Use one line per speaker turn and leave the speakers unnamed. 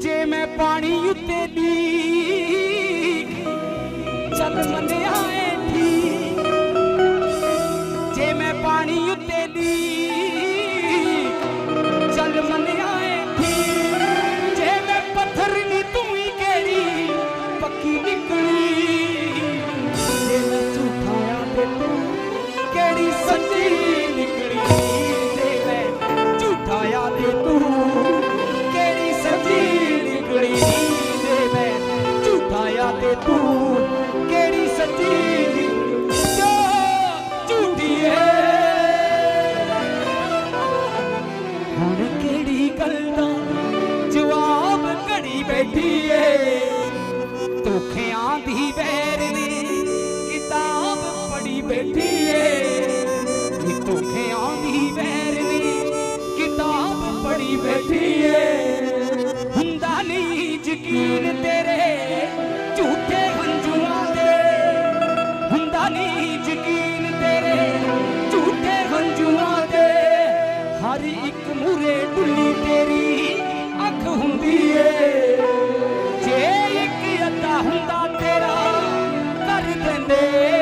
ਜੇ ਮੈਂ ਪਾਣੀ ਉੱਤੇ ਦੀ ਝੂਠਾ ਤੇ ਤੂੰ ਕਿਹੜੀ ਸੱਚੀ? ਨਿਕਲੀ ਝੂਠੀ ਏ? ਹੁਣ ਕਿਹੜੀ ਗੱਲ ਦਾ ਜਵਾਬ ਘੜੀ ਬੈਠੀ ਏ? ਧੋਖਿਆਂ ਦੀ ਵੈਰ ਨੇ ਕਿਤਾਬ ਪੜੀ ਬੈਠੀ ਏ। ਕਿ ਧੋਖਿਆਂ ਦੀ ਵੈਰ ਨੇ ਕਿਤਾਬ ਪੜੀ ਬੈਠੀ ਏ। ਹੁੰਦਾ ਨਹੀਂ ਯਕੀਨ ਤੇਰੇ ਹਰ ਇੱਕ ਮੂਰੇ ਡੁੱਲੀ ਤੇਰੀ ਅੱਖ ਹੁੰਦੀ ਏ। ਜੇ ਇੱਕ ਅੱਧਾ ਹੁੰਦਾ ਤੇਰਾ, ਕਰ ਦਿੰਦੇ।